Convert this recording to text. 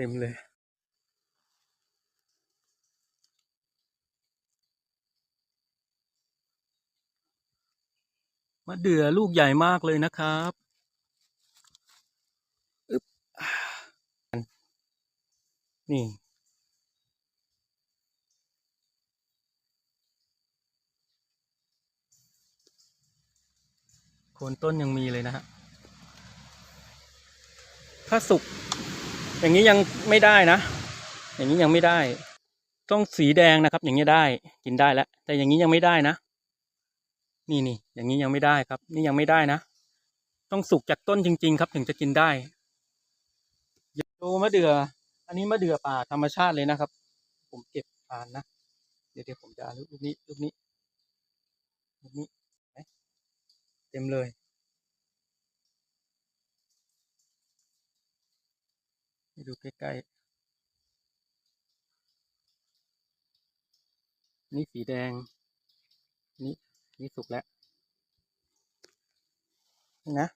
ต็มเลยมะเดื่อลูกใหญ่มากเลยนะครับอึ๊บนี่โคนต้นยังมีเลยนะฮะถ้าสุก อย่างนี้ยังไม่ได้นะ อย่างนี้ยังไม่ได้ ต้องสีแดงนะครับ อย่างนี้ได้ กินได้แล้ว แต่อย่างนี้ยังไม่ได้นะ นี่นี่อย่างนี้ยังไม่ได้ครับ นี่ยังไม่ได้นะ ต้องสุกจากต้นจริง ๆ ครับ ถึงจะกินได้ดูมะเดื่อ อันนี้มะเดื่อป่าธรรมชาติเลยนะครับ ผมเก็บทานนะ เดี๋ยวเดี๋ยวผมจะลูกนี้ลูกนี้ลูกนี้ เต็มเลย ให้ดูใกล้ๆ นี่สีแดง นี่ นี่สุกแล้ว นะ